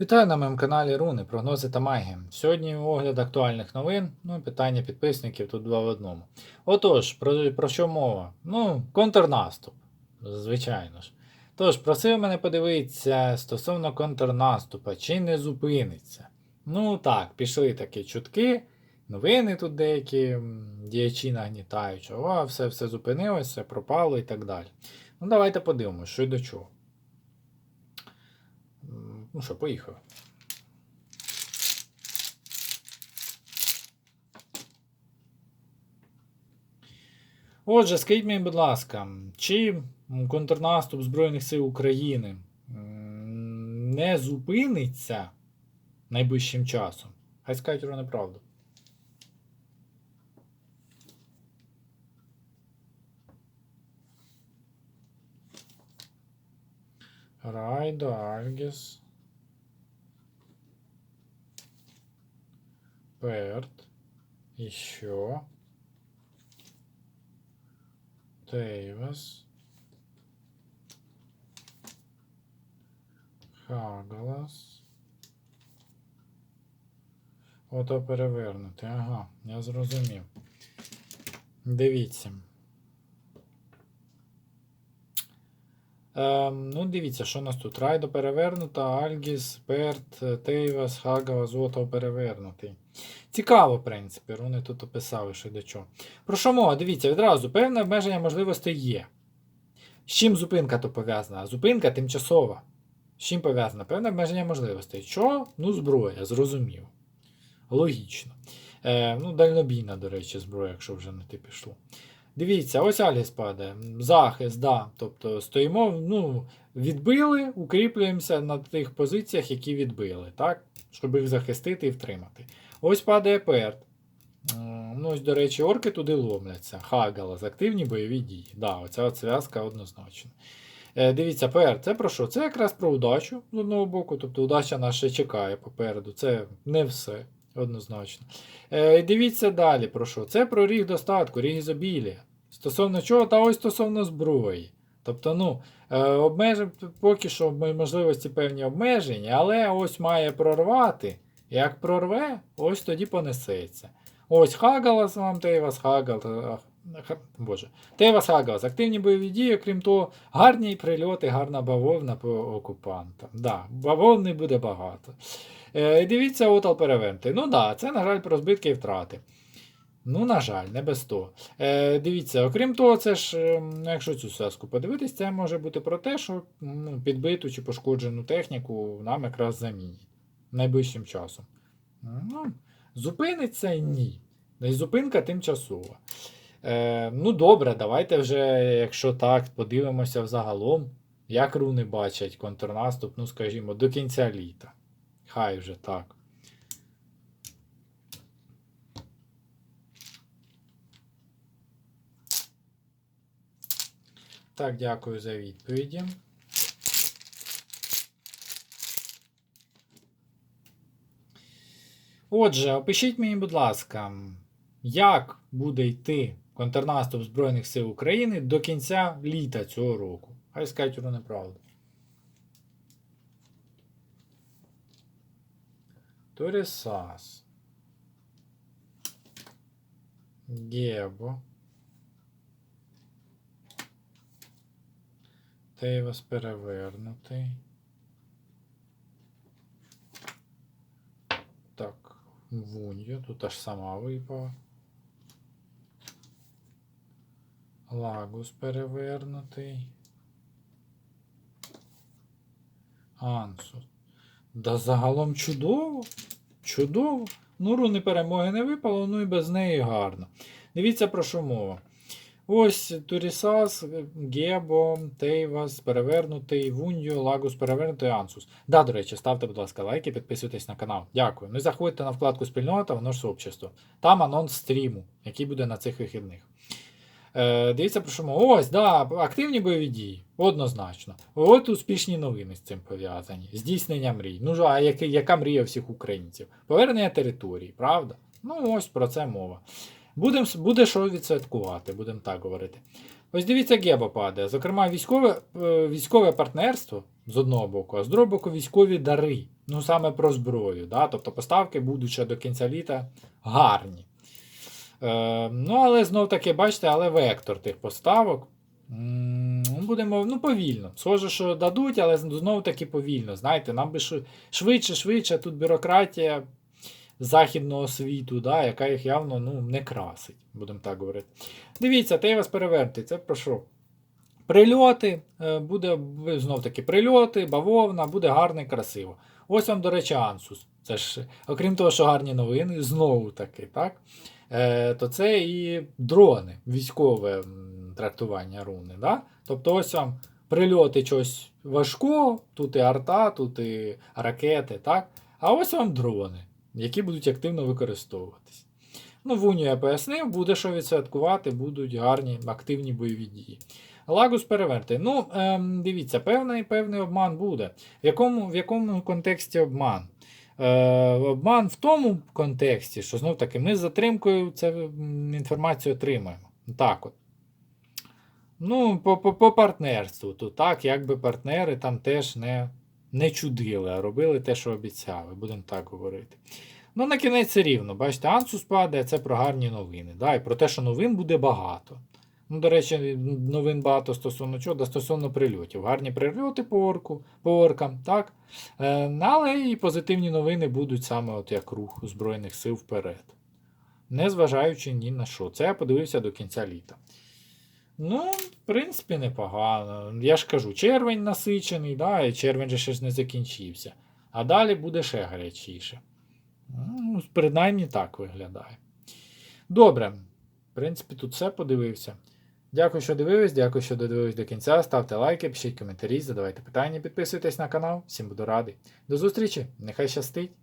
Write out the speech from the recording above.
Вітаю на моєму каналі Руни, прогнози та магія. Сьогодні огляд актуальних новин, ну і питання підписників тут два в одному. Отож, про, про що мова? Ну, контрнаступ, звичайно ж. Тож, просив мене подивитися стосовно контрнаступа, чи не зупиниться. Ну так, пішли такі чутки, новини тут деякі діячі нагнітають, о, все, все зупинилося, пропало і так далі. Ну, давайте подивимося, що й до чого. Ну що, поїхали. Отже, скажіть мені, будь ласка, чи контрнаступ Збройних сил України не зупиниться найближчим часом? Хай скажуть про неправду. Райдо, Альгіс. Перт. Еще. Тейвас. Хагалас. Ото перевернути. Ага, я зрозумів. Дивіться. Ем, ну, дивіться, що у нас тут. Райдо перевернута, Альгіс, Перт, Тейвас, Хагава, Зото перевернутий. Цікаво, в принципі, вони тут описали, що до чого. Про що мова? Дивіться, відразу певне обмеження можливостей є. З чим зупинка то пов'язана? Зупинка тимчасова. З чим пов'язана? Певне обмеження можливостей. Що? Ну, зброя, зрозуміло. Логічно. Е, ну, дальнобійна, до речі, зброя, якщо вже на ти пішло. Дивіться, ось Аліс падає. Захист, да. Тобто стоїмо, ну, відбили, укріплюємося на тих позиціях, які відбили, так? Щоб їх захистити і втримати. Ось падає Перт. Ну, ось, до речі, орки туди ломляться. Хагалас, активні бойові дії. Да, оця зв'язка однозначно. Е, дивіться, ПР, це про що? Це якраз про удачу з одного боку. Тобто удача нас ще чекає попереду. Це не все, однозначно. Е, дивіться далі про що? Це про ріг достатку, ріг ізобілія. Стосовно чого? Та ось стосовно зброї. Тобто, ну, е, обмежив поки що можливості певні обмеження, але ось має прорвати. Як прорве, ось тоді понесеться. Ось Хагалас вам Тейвас Хагал. е, х- Боже. Тейвас Хагалас. Активні бойові дії, крім того, гарні прильоти, гарна бавовна по окупантам. Да, бавовни буде багато. Е, дивіться, Отал перевернутий. Ну да, це, на жаль, про збитки і втрати. Ну, на жаль, не без того. Е, дивіться, окрім того, це ж, е, ну, якщо цю зв'язку подивитись, це може бути про те, що ну, підбиту чи пошкоджену техніку нам якраз замінять найближчим часом. Ну, зупиниться ні. І зупинка тимчасова. Е, ну, добре, давайте вже, якщо так, подивимося взагалом, як руни бачать контрнаступ, ну, скажімо, до кінця літа. Хай вже так. Так, дякую за відповіді. Отже, опишіть мені, будь ласка, як буде йти контрнаступ Збройних сил України до кінця літа цього року? Хай скажуть про неправду. Торісас. Гебо. Тейвас перевернутий. Так, Вуньо, тут аж сама випала. Лагус перевернутий. Ансус. Да загалом чудово. Чудово. Ну, руни перемоги не випало, ну і без неї гарно. Дивіться про що мова. Ось Турісас, Гебо, Тейвас, перевернутий, Вуньо, Лагус, перевернутий Ансус. Да, до речі, ставте, будь ласка, лайки, підписуйтесь на канал. Дякую. Ну і заходьте на вкладку спільнота, воно ж сообщество. Там анонс стріму, який буде на цих вихідних. Е, дивіться, про що мова. Ось, да, активні бойові дії. Однозначно. От успішні новини з цим пов'язані. Здійснення мрій. Ну ж, а яка мрія всіх українців? Повернення території, правда? Ну, ось про це мова. Будем, буде що відсвяткувати, будемо так говорити. Ось дивіться, Геба падає. Зокрема, військове, е, військове партнерство з одного боку, а з другого боку військові дари. Ну саме про зброю. Да? Тобто поставки будуть ще до кінця літа гарні. Е, ну, але знов таки, бачите, але вектор тих поставок. Будемо ну, повільно. Схоже, що дадуть, але знову таки повільно. Знаєте, нам би швидше, швидше, тут бюрократія західного світу, да, яка їх явно ну, не красить, будемо так говорити. Дивіться, те вас перевернути. Це про що? Прильоти, е, буде знов таки прильоти, бавовна, буде гарно і красиво. Ось вам, до речі, Ансус. Це ж, окрім того, що гарні новини, знову таки, так? Е, то це і дрони, військове трактування руни. Да? Тобто ось вам прильоти чогось важкого, тут і арта, тут і ракети, так? а ось вам дрони, які будуть активно використовуватись. Ну, в Унію я пояснив, буде що відсвяткувати, будуть гарні активні бойові дії. Лагус переверти. Ну, ем, дивіться, певний, певний обман буде. В якому, в якому контексті обман? Е, обман в тому контексті, що знов таки ми з затримкою цю інформацію отримаємо. Так от. Ну, по, по, по партнерству. То так, якби партнери там теж не, не чудили, а робили те, що обіцяли, будемо так говорити. Ну, на кінець все рівно. Бачите, Ансус падає, це про гарні новини. Да? І про те, що новин буде багато. Ну, до речі, новин багато стосовно чого, да стосовно прильотів. Гарні прильоти по орку, по оркам, так? Е, але і позитивні новини будуть саме от як рух Збройних сил вперед. Незважаючи ні на що. Це я подивився до кінця літа. Ну, в принципі, непогано. Я ж кажу, червень насичений, да, і червень же ще ж не закінчився. А далі буде ще гарячіше. Ну, принаймні так виглядає. Добре. В принципі, тут все подивився. Дякую, що дивились, дякую, що додивились до кінця. Ставте лайки, пишіть коментарі, задавайте питання, підписуйтесь на канал. Всім буду радий. До зустрічі! Нехай щастить!